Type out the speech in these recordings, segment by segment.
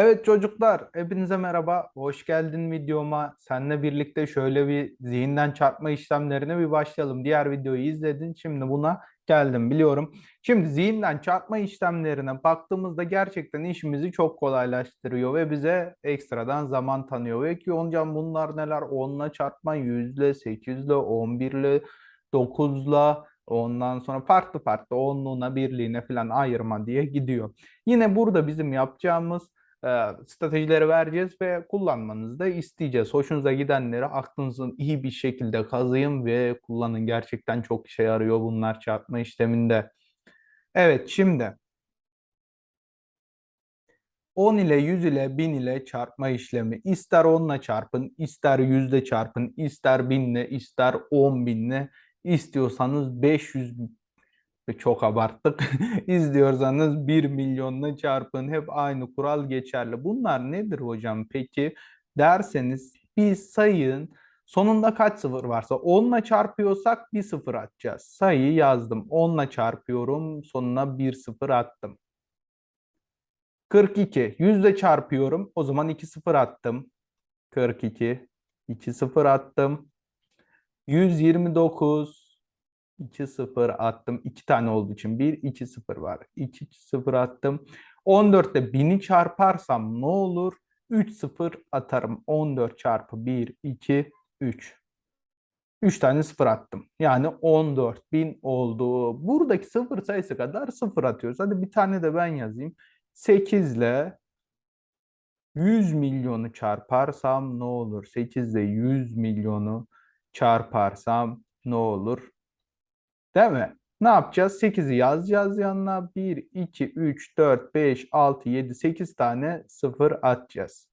Evet çocuklar, hepinize merhaba. Hoş geldin videoma. Seninle birlikte şöyle bir zihinden çarpma işlemlerine bir başlayalım. Diğer videoyu izledin, şimdi buna geldim biliyorum. Şimdi zihinden çarpma işlemlerine baktığımızda gerçekten işimizi çok kolaylaştırıyor ve bize ekstradan zaman tanıyor. Ve ki hocam bunlar neler? 10'la çarpma, 100'le, 8'le, 11'le, 9'la, ondan sonra farklı farklı onluğuna, birliğine falan ayırma diye gidiyor. Yine burada bizim yapacağımız e, stratejileri vereceğiz ve kullanmanızı da isteyeceğiz. Hoşunuza gidenleri aklınızın iyi bir şekilde kazıyın ve kullanın. Gerçekten çok işe yarıyor bunlar çarpma işleminde. Evet şimdi 10 ile 100 ile 1000 ile çarpma işlemi. İster 10 ile çarpın, ister 100 ile çarpın, ister 1000 ile, ister 10 bin ile, istiyorsanız 500 çok abarttık. İzliyorsanız 1 milyonla çarpın. Hep aynı kural geçerli. Bunlar nedir hocam peki? Derseniz bir sayının sonunda kaç sıfır varsa 10 ile çarpıyorsak bir sıfır atacağız. Sayıyı yazdım. 10 ile çarpıyorum. Sonuna bir sıfır attım. 42. 100 ile çarpıyorum. O zaman 2 sıfır attım. 42. 2 sıfır attım. 129. 2-0 attım. 2 tane olduğu için 1, 2-0 var. 2-0 attım. 14'te 1000'i çarparsam ne olur? 3-0 atarım. 14 çarpı 1, 2, 3. 3 tane 0 attım. Yani 14.000 oldu. Buradaki 0 sayısı kadar 0 atıyoruz. Hadi bir tane de ben yazayım. 8 ile 100 milyonu çarparsam ne olur? 8 ile 100 milyonu çarparsam ne olur? Değil mi? Ne yapacağız? 8'i yazacağız yanına. 1, 2, 3, 4, 5, 6, 7, 8 tane 0 atacağız.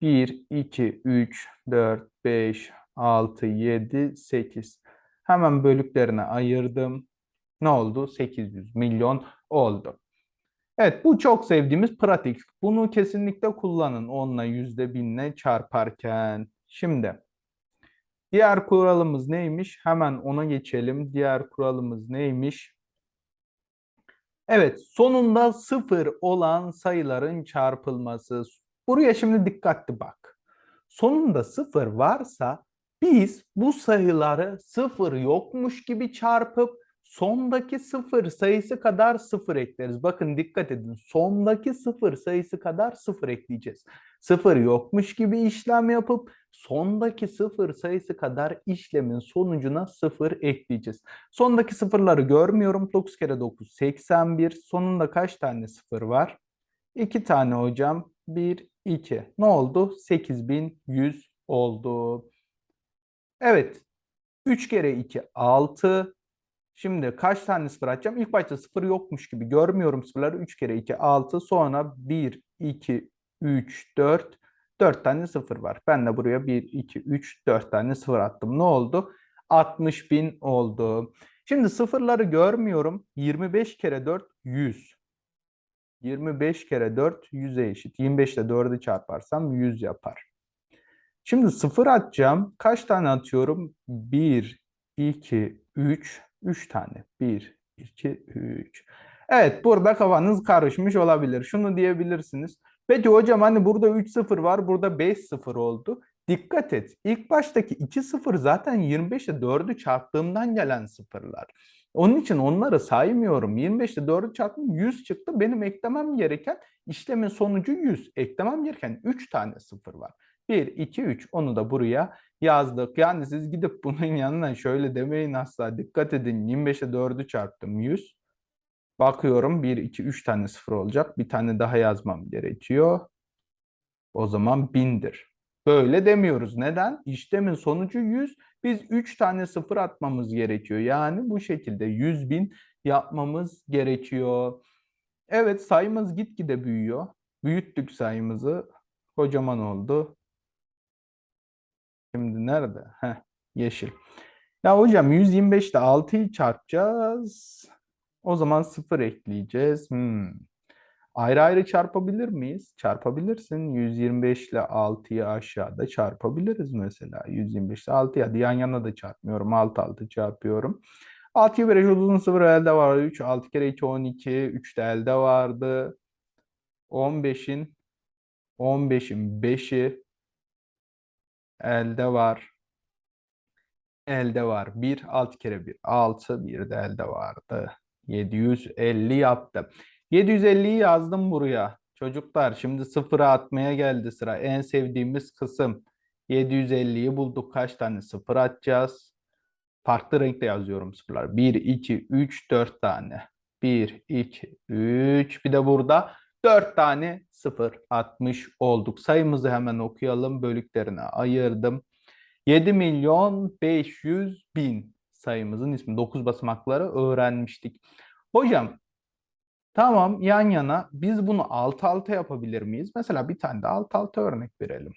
1, 2, 3, 4, 5, 6, 7, 8. Hemen bölüklerine ayırdım. Ne oldu? 800 milyon oldu. Evet bu çok sevdiğimiz pratik. Bunu kesinlikle kullanın onunla yüzde binle çarparken. Şimdi Diğer kuralımız neymiş? Hemen ona geçelim. Diğer kuralımız neymiş? Evet, sonunda sıfır olan sayıların çarpılması. Buraya şimdi dikkatli bak. Sonunda sıfır varsa biz bu sayıları sıfır yokmuş gibi çarpıp sondaki sıfır sayısı kadar sıfır ekleriz. Bakın dikkat edin. Sondaki sıfır sayısı kadar sıfır ekleyeceğiz. Sıfır yokmuş gibi işlem yapıp sondaki sıfır sayısı kadar işlemin sonucuna sıfır ekleyeceğiz. Sondaki sıfırları görmüyorum. 9 kere 9 81. Sonunda kaç tane sıfır var? 2 tane hocam. 1, 2. Ne oldu? 8100 oldu. Evet. 3 kere 2 6. Şimdi kaç tane sıfır atacağım? İlk başta sıfır yokmuş gibi görmüyorum sıfırları. 3 kere 2 6. Sonra 1, 2, 3, 4. 4 tane sıfır var. Ben de buraya 1, 2, 3, 4 tane sıfır attım. Ne oldu? 60 bin oldu. Şimdi sıfırları görmüyorum. 25 kere 4 100. 25 kere 4 100'e eşit. 25 ile 4'ü çarparsam 100 yapar. Şimdi sıfır atacağım. Kaç tane atıyorum? 1, 2, 3, 3 tane. 1, 2, 3. Evet burada kafanız karışmış olabilir. Şunu diyebilirsiniz. Peki hocam hani burada 3-0 var, burada 5-0 oldu. Dikkat et. İlk baştaki 2-0 zaten 25 ile 4'ü çarptığımdan gelen sıfırlar. Onun için onları saymıyorum. 25 ile 4'ü çarptım 100 çıktı. Benim eklemem gereken işlemin sonucu 100. Eklemem gereken 3 tane sıfır var. 1, 2, 3 onu da buraya yazdık. Yani siz gidip bunun yanına şöyle demeyin asla. Dikkat edin 25 ile 4'ü çarptım 100. Bakıyorum 1, 2, 3 tane sıfır olacak. Bir tane daha yazmam gerekiyor. O zaman bindir. Böyle demiyoruz. Neden? İşlemin sonucu 100. Biz 3 tane sıfır atmamız gerekiyor. Yani bu şekilde 100 bin yapmamız gerekiyor. Evet sayımız gitgide büyüyor. Büyüttük sayımızı. Kocaman oldu. Şimdi nerede? Heh, yeşil. Ya hocam 125 ile 6'yı çarpacağız. O zaman 0 ekleyeceğiz. Hmm. Ayrı ayrı çarpabilir miyiz? Çarpabilirsin. 125 ile 6'yı aşağıda çarpabiliriz mesela. 125 ile 6'ya. Hadi yan yana da çarpmıyorum. 6 6 çarpıyorum. 6'yı 5 uzun 0 elde var. 3. 6 kere 2 12. 3 de elde vardı. 15'in 15'in 5'i elde var. Elde var. 1, 6 kere 1, 6. Bir de elde vardı. 750 yaptı. 750'yi yazdım buraya. Çocuklar şimdi sıfıra atmaya geldi sıra. En sevdiğimiz kısım. 750'yi bulduk. Kaç tane sıfır atacağız? Farklı renkte yazıyorum sıfırlar. 1, 2, 3, 4 tane. 1, 2, 3. Bir de burada 4 tane sıfır atmış olduk. Sayımızı hemen okuyalım. Bölüklerine ayırdım. 7 milyon 500 bin sayımızın ismi. 9 basamakları öğrenmiştik. Hocam tamam yan yana biz bunu alt alta yapabilir miyiz? Mesela bir tane de alt alta örnek verelim.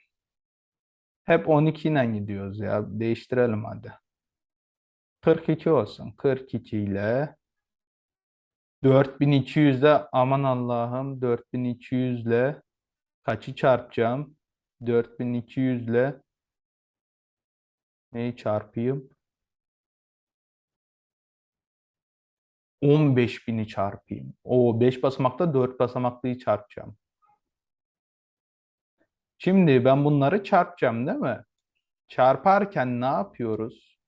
Hep 12 ile gidiyoruz ya. Değiştirelim hadi. 42 olsun. 42 ile 4200 ile aman Allah'ım 4200 ile kaçı çarpacağım? 4200 ile neyi çarpayım? 15.000'i çarpayım. O 5 basamakta 4 basamaklıyı çarpacağım. Şimdi ben bunları çarpacağım değil mi? Çarparken ne yapıyoruz?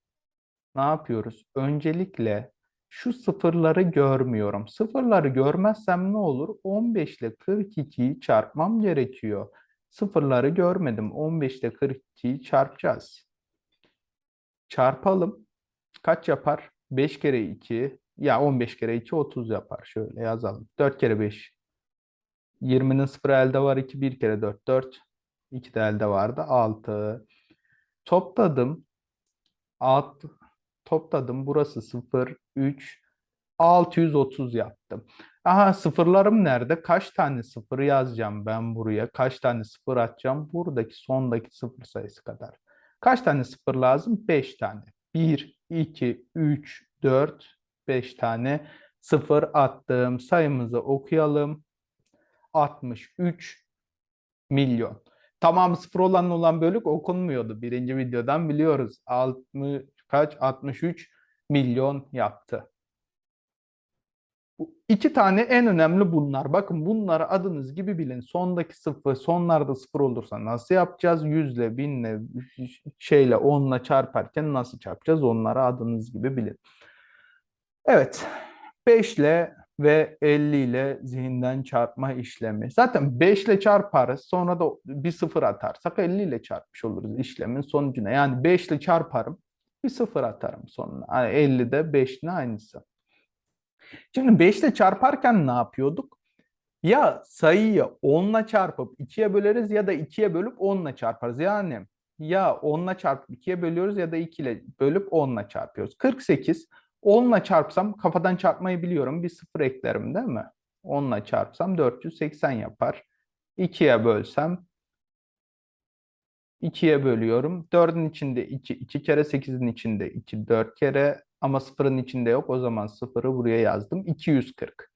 Ne yapıyoruz? Öncelikle şu sıfırları görmüyorum. Sıfırları görmezsem ne olur? 15 ile 42'yi çarpmam gerekiyor. Sıfırları görmedim. 15 ile 42'yi çarpacağız. Çarpalım. Kaç yapar? 5 kere 2. Ya 15 kere 2 30 yapar. Şöyle yazalım. 4 kere 5. 20'nin sıfırı elde var. 2 1 kere 4 4. 2 de elde vardı. 6. Topladım. Alt, topladım. Burası 0, 3, 630 yaptım. Aha sıfırlarım nerede? Kaç tane sıfır yazacağım ben buraya? Kaç tane sıfır atacağım? Buradaki sondaki sıfır sayısı kadar. Kaç tane sıfır lazım? 5 tane. 1, 2, 3, 4, 5 tane sıfır attım. Sayımızı okuyalım. 63 milyon. Tamam sıfır olan olan bölük okunmuyordu. Birinci videodan biliyoruz. 60, kaç? 63 milyon yaptı. İki tane en önemli bunlar. Bakın bunları adınız gibi bilin. Sondaki sıfır, sonlarda sıfır olursa nasıl yapacağız? Yüzle, binle, şeyle, onla çarparken nasıl çarpacağız? Onları adınız gibi bilin. Evet. 5 ile ve 50 ile zihinden çarpma işlemi. Zaten 5 ile çarparız. Sonra da bir sıfır atarsak 50 ile çarpmış oluruz işlemin sonucuna. Yani 5 ile çarparım. Bir sıfır atarım sonuna. Yani 50 de 5'in aynısı. Şimdi 5 ile çarparken ne yapıyorduk? Ya sayıyı 10 ile çarpıp 2'ye böleriz ya da 2'ye bölüp 10 ile çarparız. Yani ya 10 ile çarpıp 2'ye bölüyoruz ya da 2 ile bölüp 10 ile çarpıyoruz. 48 10 ile çarpsam kafadan çarpmayı biliyorum. Bir sıfır eklerim değil mi? 10 ile çarpsam 480 yapar. 2'ye bölsem 2'ye bölüyorum. 4'ün içinde 2, 2 kere 8'in içinde 2, 4 kere ama 0'ın içinde yok. O zaman 0'ı buraya yazdım. 240.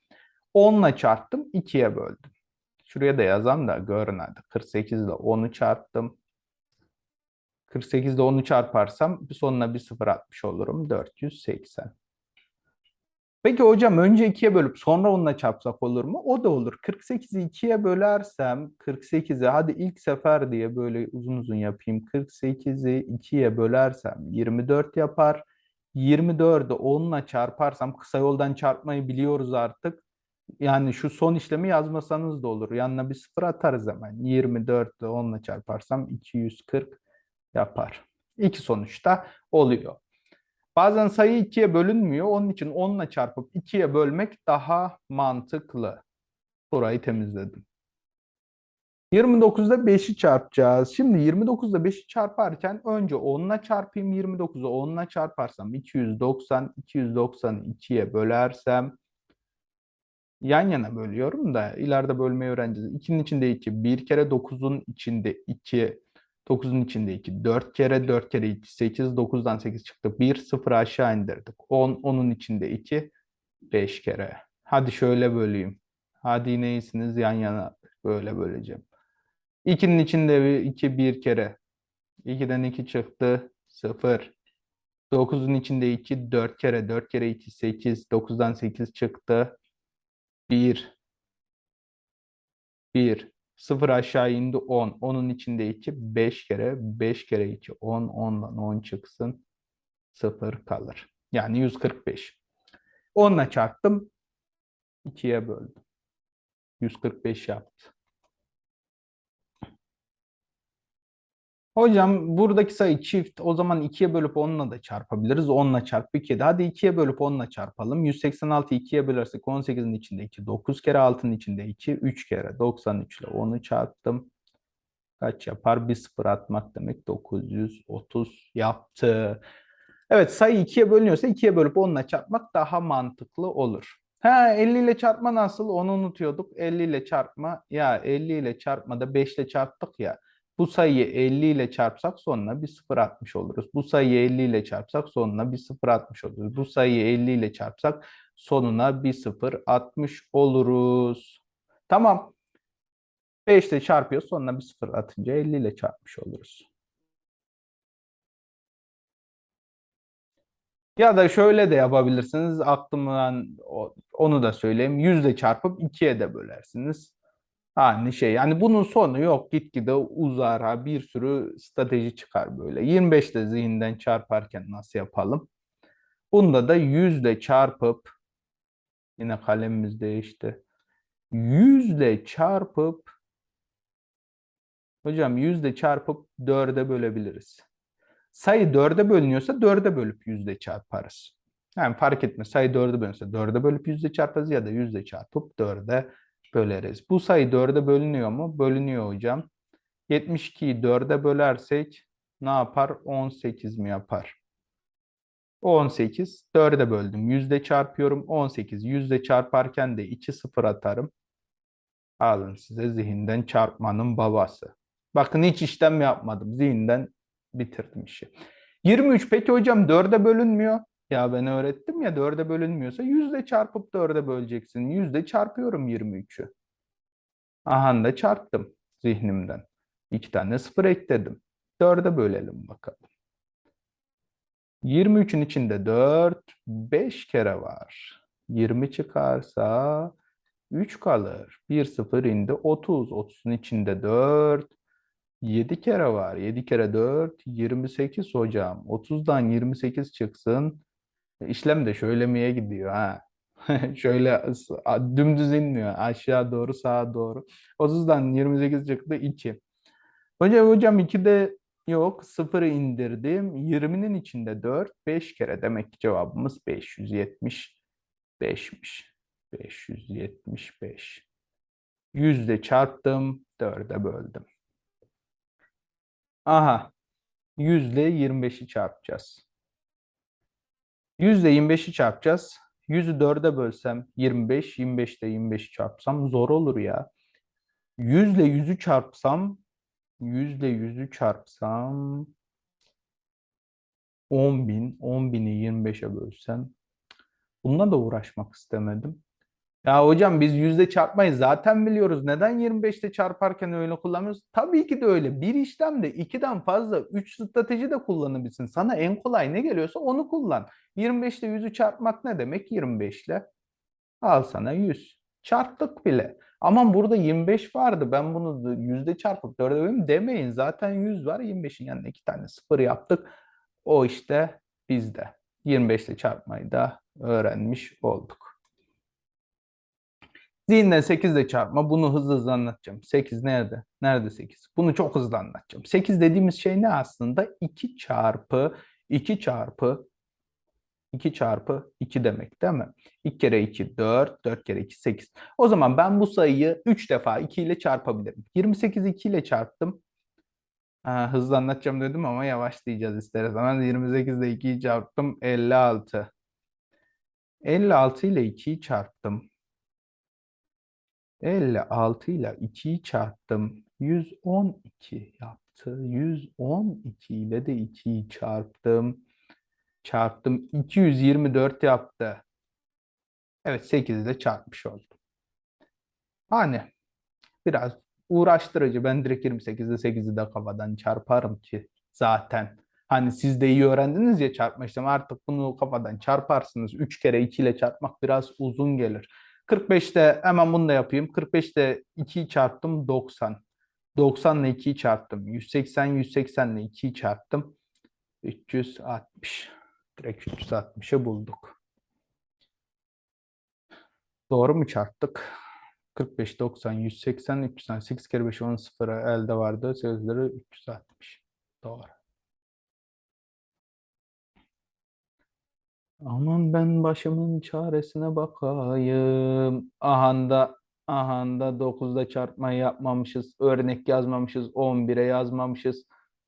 10 ile çarptım, 2'ye böldüm. Şuraya da yazam da görün hadi. 48 ile 10'u çarptım. 48 ile 10'u çarparsam sonuna bir 0 atmış olurum. 480. Peki hocam önce 2'ye bölüp sonra onunla çarpsak olur mu? O da olur. 48'i 2'ye bölersem 48'i hadi ilk sefer diye böyle uzun uzun yapayım. 48'i 2'ye bölersem 24 yapar. 24'ü 10'la çarparsam kısa yoldan çarpmayı biliyoruz artık. Yani şu son işlemi yazmasanız da olur. Yanına bir sıfır atarız hemen. 24'ü 10'la çarparsam 240 yapar. İki sonuçta oluyor. Bazen sayı ikiye bölünmüyor. Onun için 10 ile çarpıp ikiye bölmek daha mantıklı. Burayı temizledim. 29'da 5'i çarpacağız. Şimdi 29'da 5'i çarparken önce 10 ile çarpayım. 29'u 10 ile çarparsam 290. 290'ı 2'ye bölersem yan yana bölüyorum da ileride bölmeyi öğreneceğiz. 2'nin içinde 2. Bir kere 9'un içinde 2. 9'un içinde 2. 4 kere 4 kere 2. 8. 9'dan 8 çıktı. 1 0 aşağı indirdik. 10 10'un içinde 2. 5 kere. Hadi şöyle böleyim. Hadi yine iyisiniz yan yana böyle böleceğim. 2'nin içinde 2 bir kere. 2'den 2 çıktı. 0. 9'un içinde 2 4 kere 4 kere 2 8. 9'dan 8 çıktı. 1 1 0 aşağı indi 10. 10'un içinde 2. 5 kere. 5 kere 2. 10. 10'dan 10 çıksın. 0 kalır. Yani 145. 10'la çarptım. 2'ye böldüm. 145 yaptı. Hocam buradaki sayı çift. O zaman 2'ye bölüp 10'la da çarpabiliriz. 10'la çarp 2'de. Hadi 2'ye bölüp 10'la çarpalım. 186'yı 2'ye bölersek 18'in içinde 2. 9 kere 6'nın içinde 2. 3 kere 93 ile 10'u çarptım. Kaç yapar? Bir sıfır atmak demek 930 yaptı. Evet sayı 2'ye bölünüyorsa 2'ye bölüp 10'la çarpmak daha mantıklı olur. Ha 50 ile çarpma nasıl? Onu unutuyorduk. 50 ile çarpma. Ya 50 ile çarpmada 5 ile çarptık ya. Bu sayıyı 50 ile çarpsak sonuna bir sıfır atmış oluruz. Bu sayıyı 50 ile çarpsak sonuna bir sıfır atmış oluruz. Bu sayıyı 50 ile çarpsak sonuna bir sıfır atmış oluruz. Tamam. 5 ile çarpıyor sonuna bir sıfır atınca 50 ile çarpmış oluruz. Ya da şöyle de yapabilirsiniz. Aklımdan onu da söyleyeyim. 100 ile çarpıp 2'ye de bölersiniz. Aynı şey. Yani bunun sonu yok. Gitgide uzar. Ha, bir sürü strateji çıkar böyle. 25 ile zihinden çarparken nasıl yapalım? Bunda da 100 ile çarpıp yine kalemimiz değişti. 100 ile çarpıp hocam 100 ile çarpıp 4'e bölebiliriz. Sayı 4'e bölünüyorsa 4'e bölüp 100 ile çarparız. Yani fark etmez. Sayı 4'e bölünüyorsa 4'e bölüp 100 ile çarparız ya da 100 ile çarpıp 4'e böleriz. Bu sayı 4'e bölünüyor mu? Bölünüyor hocam. 72'yi 4'e bölersek ne yapar? 18 mi yapar? 18. 4'e böldüm. Yüzde çarpıyorum. 18. Yüzde çarparken de 2 sıfır atarım. Alın size zihinden çarpmanın babası. Bakın hiç işlem yapmadım. Zihinden bitirdim işi. 23 peki hocam 4'e bölünmüyor. Ya ben öğrettim ya 4'e bölünmüyorsa yüzde çarpıp 4'e böleceksin. Yüzde çarpıyorum 23'ü. Aha da çarptım zihnimden. İki tane sıfır ekledim. 4'e bölelim bakalım. 23'ün içinde 4, 5 kere var. 20 çıkarsa 3 kalır. 1 sıfır indi 30. 30'un içinde 4, 7 kere var. 7 kere 4, 28 hocam. 30'dan 28 çıksın. İşlem de şöylemeye gidiyor ha. Şöyle dümdüz inmiyor. Aşağı doğru sağa doğru. 30'dan 28 çıktı 2. Hocam hocam 2'de yok. 0'ı indirdim. 20'nin içinde 4. 5 kere. Demek ki cevabımız 575'miş. 575. Yüzde çarptım. 4'e böldüm. Aha. Yüzde 25'i çarpacağız. Yüzde 25'i çarpacağız. 100'ü 4'e bölsem 25, 25 ile 25'i çarpsam zor olur ya. 100 ile 100'ü çarpsam 100 ile 100'ü çarpsam 10 bin, 10 bini 25'e bölsem bununla da uğraşmak istemedim. Ya hocam biz yüzde çarpmayı zaten biliyoruz. Neden 25'te çarparken öyle kullanıyoruz? Tabii ki de öyle. Bir işlemde 2'den fazla 3 strateji de kullanabilirsin. Sana en kolay ne geliyorsa onu kullan. 25 ile 100'ü çarpmak ne demek? 25 ile al sana 100. Çarptık bile. Aman burada 25 vardı. Ben bunu yüzde çarpıp 4'e böleyim demeyin. Zaten 100 var. 25'in yanına 2 tane sıfır yaptık. O işte bizde. 25 ile çarpmayı da öğrenmiş olduk. Zihinden 8 ile çarpma. Bunu hızlı hızlı anlatacağım. 8 nerede? Nerede 8? Bunu çok hızlı anlatacağım. 8 dediğimiz şey ne aslında? 2 çarpı 2 çarpı 2 çarpı 2 demek değil mi? 2 kere 2 4, 4 kere 2 8. O zaman ben bu sayıyı 3 defa 2 ile çarpabilirim. 28'i 2 ile çarptım. Ha, hızlı anlatacağım dedim ama yavaşlayacağız isteriz. Hemen 28 ile 2'yi çarptım. 56. 56 ile 2'yi çarptım. 56 ile 2'yi çarptım. 112 yaptı. 112 ile de 2'yi çarptım. Çarptım. 224 yaptı. Evet 8 ile çarpmış oldum. Hani biraz uğraştırıcı. Ben direkt 28'de 8'i de kafadan çarparım ki zaten. Hani siz de iyi öğrendiniz ya çarpma işlemi artık bunu kafadan çarparsınız. 3 kere 2 ile çarpmak biraz uzun gelir. 45'te hemen bunu da yapayım. 45'te 2'yi çarptım 90. 90 ile 2'yi çarptım. 180, 180 ile 2'yi çarptım. 360. Direkt 360'ı bulduk. Doğru mu çarptık? 45, 90, 180, 308 kere 5, 10 sıfır elde vardı. Sözleri 360. Doğru. Aman ben başımın çaresine bakayım. Ahanda, ahanda 9'da çarpmayı yapmamışız. Örnek yazmamışız. 11'e yazmamışız.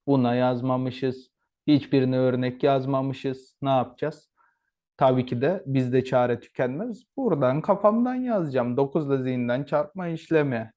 Buna yazmamışız. Hiçbirine örnek yazmamışız. Ne yapacağız? Tabii ki de bizde çare tükenmez. Buradan kafamdan yazacağım. 9 ile zihinden çarpma işlemi.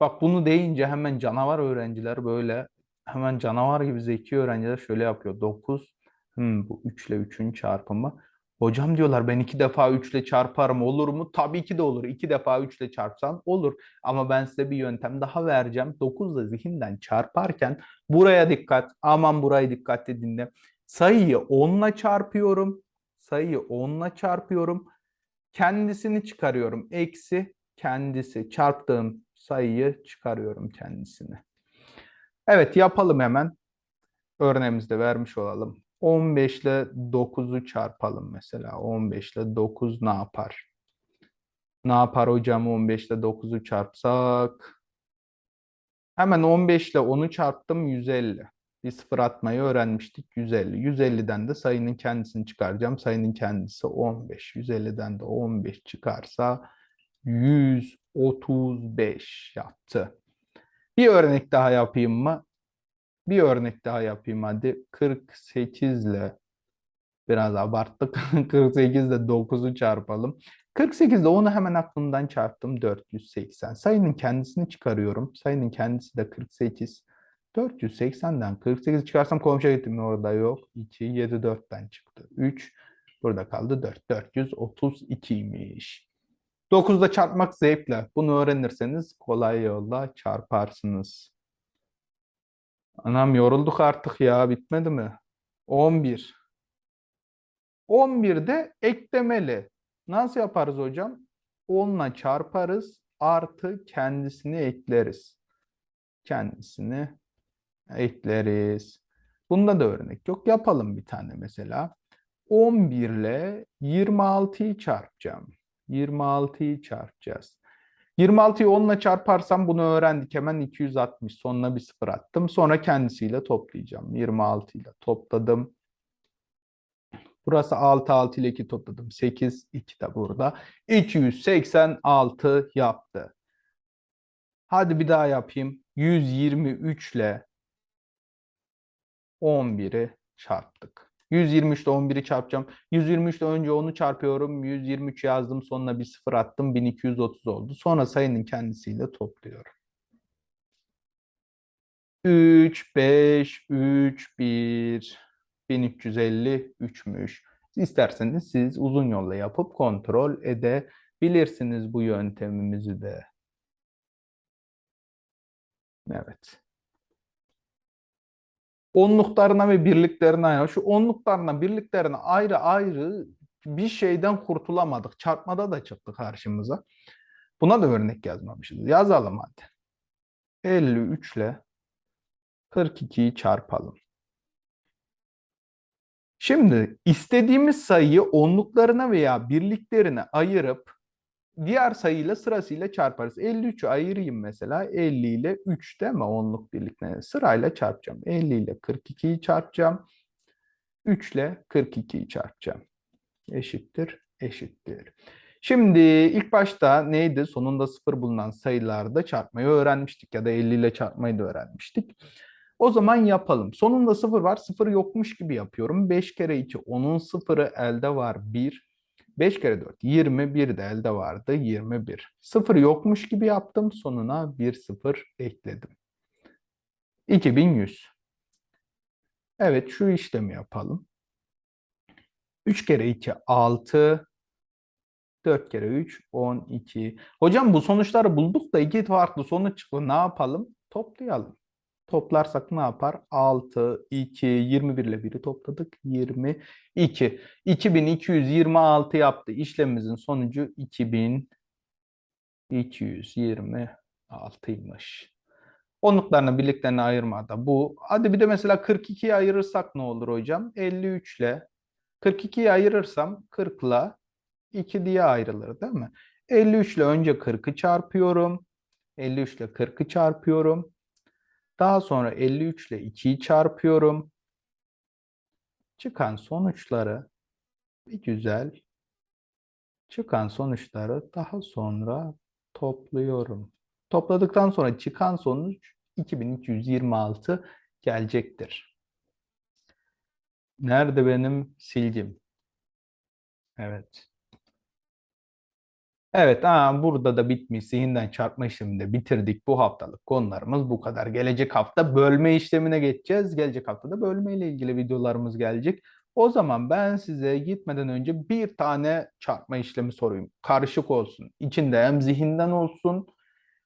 Bak bunu deyince hemen canavar öğrenciler böyle hemen canavar gibi zeki öğrenciler şöyle yapıyor. 9 hmm, bu 3 ile 3'ün çarpımı. Hocam diyorlar ben iki defa 3 ile çarparım olur mu? Tabii ki de olur. İki defa 3 ile çarpsan olur. Ama ben size bir yöntem daha vereceğim. 9 ile zihinden çarparken buraya dikkat. Aman burayı dikkatli dinle. Sayıyı 10 ile çarpıyorum. Sayıyı 10 ile çarpıyorum. Kendisini çıkarıyorum. Eksi kendisi. Çarptığım sayıyı çıkarıyorum kendisini. Evet yapalım hemen. Örneğimizde vermiş olalım. 15 ile 9'u çarpalım mesela. 15 ile 9 ne yapar? Ne yapar hocam 15 ile 9'u çarpsak? Hemen 15 ile 10'u çarptım 150. Bir sıfır atmayı öğrenmiştik 150. 150'den de sayının kendisini çıkaracağım. Sayının kendisi 15. 150'den de 15 çıkarsa 135 yaptı. Bir örnek daha yapayım mı? Bir örnek daha yapayım hadi. 48 ile biraz abarttık. 48 ile 9'u çarpalım. 48 ile 10'u hemen aklımdan çarptım. 480. Sayının kendisini çıkarıyorum. Sayının kendisi de 48. 480'den 48 çıkarsam komşuya gittim orada yok. 2, 7, 4'ten çıktı. 3, burada kaldı 4. 432'ymiş. 9'da çarpmak zevkle. Bunu öğrenirseniz kolay yolla çarparsınız. Anam yorulduk artık ya bitmedi mi? 11. 11'de eklemeli. Nasıl yaparız hocam? 10'la çarparız artı kendisini ekleriz. Kendisini ekleriz. Bunda da örnek yok. Yapalım bir tane mesela. 11 ile 26'yı çarpacağım. 26'yı çarpacağız. 26'yı 10 ile çarparsam bunu öğrendik. Hemen 260. Sonuna bir sıfır attım. Sonra kendisiyle toplayacağım. 26 ile topladım. Burası 6, 6 ile 2 topladım. 8, 2 de burada. 286 yaptı. Hadi bir daha yapayım. 123 ile 11'i çarptık. 123 ile 11'i çarpacağım. 123 ile önce 10'u çarpıyorum. 123 yazdım. Sonuna bir sıfır attım. 1230 oldu. Sonra sayının kendisiyle topluyorum. 3, 5, 3, 1, 1353'müş. İsterseniz siz uzun yolla yapıp kontrol edebilirsiniz bu yöntemimizi de. Evet onluklarına ve birliklerine ayrı. Şu onluklarına, birliklerine ayrı ayrı bir şeyden kurtulamadık. Çarpmada da çıktı karşımıza. Buna da örnek yazmamışız. Yazalım hadi. 53 ile 42'yi çarpalım. Şimdi istediğimiz sayıyı onluklarına veya birliklerine ayırıp diğer sayıyla sırasıyla çarparız. 53'ü ayırayım mesela. 50 ile 3 değil mi? Onluk birlikte sırayla çarpacağım. 50 ile 42'yi çarpacağım. 3 ile 42'yi çarpacağım. Eşittir, eşittir. Şimdi ilk başta neydi? Sonunda sıfır bulunan sayılarda çarpmayı öğrenmiştik ya da 50 ile çarpmayı da öğrenmiştik. O zaman yapalım. Sonunda sıfır var. Sıfır yokmuş gibi yapıyorum. 5 kere 2 onun sıfırı elde var 1. 5 kere 4 21 de elde vardı 21. Sıfır yokmuş gibi yaptım. Sonuna bir sıfır ekledim. 2100. Evet şu işlemi yapalım. 3 kere 2 6 4 kere 3 12. Hocam bu sonuçları bulduk da iki farklı sonuç çıktı. Ne yapalım? Toplayalım. Toplarsak ne yapar? 6, 2, 21 ile 1'i topladık. 22. 2226 yaptı. İşlemimizin sonucu 2226'ymış. Onluklarını birliklerini ayırmada bu. Hadi bir de mesela 42'yi ayırırsak ne olur hocam? 53 ile 42'yi ayırırsam 40 ile 2 diye ayrılır değil mi? 53 ile önce 40'ı çarpıyorum. 53 ile 40'ı çarpıyorum. Daha sonra 53 ile 2'yi çarpıyorum. Çıkan sonuçları bir güzel çıkan sonuçları daha sonra topluyorum. Topladıktan sonra çıkan sonuç 2226 gelecektir. Nerede benim silgim? Evet. Evet, aa, burada da bitmiş. Zihinden çarpma işlemini de bitirdik. Bu haftalık konularımız bu kadar. Gelecek hafta bölme işlemine geçeceğiz. Gelecek hafta da bölme ile ilgili videolarımız gelecek. O zaman ben size gitmeden önce bir tane çarpma işlemi sorayım. Karışık olsun. İçinde hem zihinden olsun,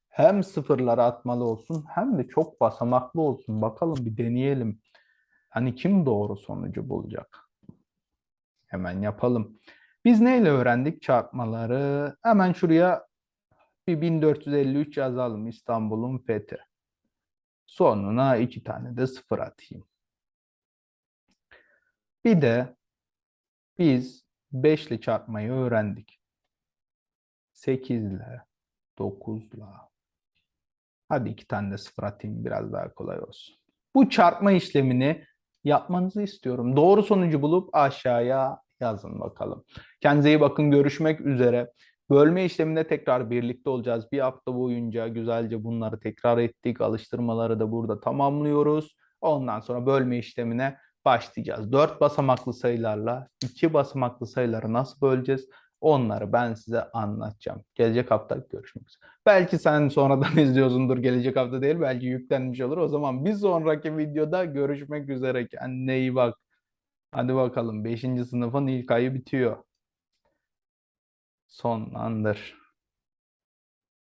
hem sıfırlara atmalı olsun, hem de çok basamaklı olsun. Bakalım bir deneyelim. Hani kim doğru sonucu bulacak? Hemen yapalım. Biz neyle öğrendik çarpmaları? Hemen şuraya bir 1453 yazalım İstanbul'un fethi. Sonuna iki tane de sıfır atayım. Bir de biz 5 ile çarpmayı öğrendik. 8 ile 9 ile. Hadi iki tane de sıfır atayım biraz daha kolay olsun. Bu çarpma işlemini yapmanızı istiyorum. Doğru sonucu bulup aşağıya yazın bakalım. Kendinize iyi bakın. Görüşmek üzere. Bölme işleminde tekrar birlikte olacağız. Bir hafta boyunca güzelce bunları tekrar ettik. Alıştırmaları da burada tamamlıyoruz. Ondan sonra bölme işlemine başlayacağız. 4 basamaklı sayılarla 2 basamaklı sayıları nasıl böleceğiz? Onları ben size anlatacağım. Gelecek hafta görüşmek üzere. Belki sen sonradan izliyorsundur. Gelecek hafta değil. Belki yüklenmiş olur. O zaman bir sonraki videoda görüşmek üzere. Kendine iyi bak. Hadi bakalım 5. sınıfın ilk ayı bitiyor. Sonlandır.